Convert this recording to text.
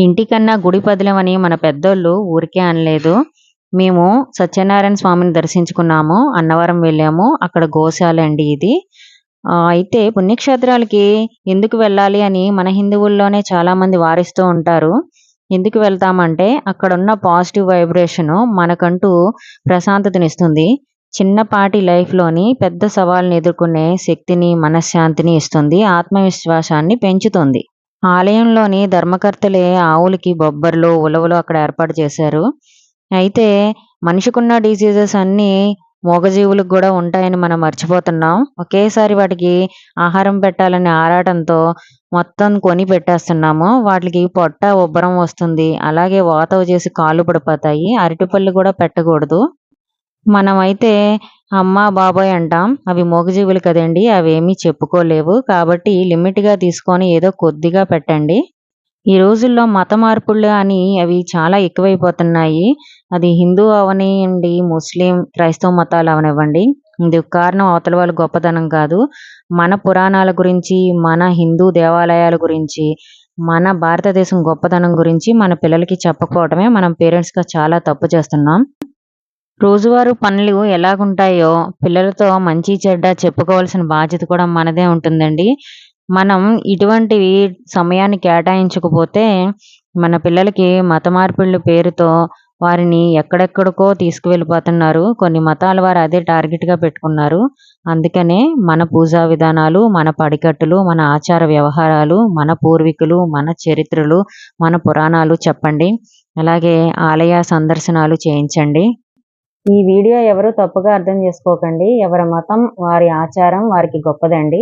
ఇంటికన్నా గుడి పదిలమని మన పెద్దోళ్ళు ఊరికే అనలేదు. మేము సత్యనారాయణ స్వామిని దర్శించుకున్నాము. అన్నవరం వెళ్ళాము. అక్కడ గోశాల అండి ఇది. అయితే పుణ్యక్షేత్రాలకి ఎందుకు వెళ్ళాలి అని మన హిందువుల్లోనే చాలా మంది వారిస్తూ ఉంటారు. ఎందుకు వెళ్తామంటే అక్కడున్న పాజిటివ్ వైబ్రేషను మనకంటూ ప్రశాంతతనిస్తుంది. చిన్నపాటి లైఫ్‌లోని పెద్ద సవాళ్ళని ఎదుర్కొనే శక్తిని, మనశ్శాంతిని ఇస్తుంది. ఆత్మవిశ్వాసాన్ని పెంచుతుంది. ఆలయంలోని ధర్మకర్తలే ఆవులకి బొబ్బర్లు, ఉలవలు అక్కడ ఏర్పాటు చేశారు. అయితే మనిషికున్న డిసీజెస్ అన్నీ మూగజీవులకు కూడా ఉంటాయని మనం మర్చిపోతున్నాం. ఒకేసారి వాటికి ఆహారం పెట్టాలనే ఆరాటంతో మొత్తం కొని పెట్టేస్తున్నాము. వాటికి పొట్ట, ఉబ్బరం వస్తుంది. అలాగే వాతవ చేసి కాళ్ళు పడిపోతాయి. అరటిపళ్ళు కూడా పెట్టకూడదు. మనమైతే అమ్మా బాబోయ్ అంటాం. అవి మూగజీవులు కదండి అవేమీ చెప్పుకోలేవు. కాబట్టి లిమిట్‌గా తీసుకొని ఏదో కొద్దిగా పెట్టండి. ఈ రోజుల్లో మత మార్పులు అని అవి చాలా ఎక్కువైపోతున్నాయి. అది హిందూ అవనివ్వండి ముస్లిం, క్రైస్తవ మతాలు అవనివ్వండి. ఇందుకు కారణం అవతల వాళ్ళ గొప్పతనం కాదు. మన పురాణాల గురించి, మన హిందూ దేవాలయాల గురించి, మన భారతదేశం గొప్పతనం గురించి మన పిల్లలకి చెప్పకపోవడమే మనం పేరెంట్స్‌గా చాలా తప్పు చేస్తున్నాం. రోజువారు పనులు ఎలాగుంటాయో పిల్లలతో మంచి, చెడ్డ చెప్పుకోవాల్సిన బాధ్యత కూడా మనదే ఉంటుందండి. మనం ఇటువంటివి సమయాన్ని కేటాయించకపోతే మన పిల్లలకి మత మార్పిడుల పేరుతో వారిని ఎక్కడెక్కడికో తీసుకువెళ్ళిపోతున్నారు. కొన్ని మతాల వారు అదే టార్గెట్‌గా పెట్టుకున్నారు. అందుకనే మన పూజా విధానాలు, మన పడికట్టులు, మన ఆచార వ్యవహారాలు, మన పూర్వీకులు, మన చరిత్రలు, మన పురాణాలు చెప్పండి. అలాగే ఆలయ సందర్శనాలు చేయించండి. ఈ వీడియో ఎవరు తప్పుగా అర్థం చేసుకోకండి. ఎవరి మతం, వారి ఆచారం వారికి గొప్పదండి.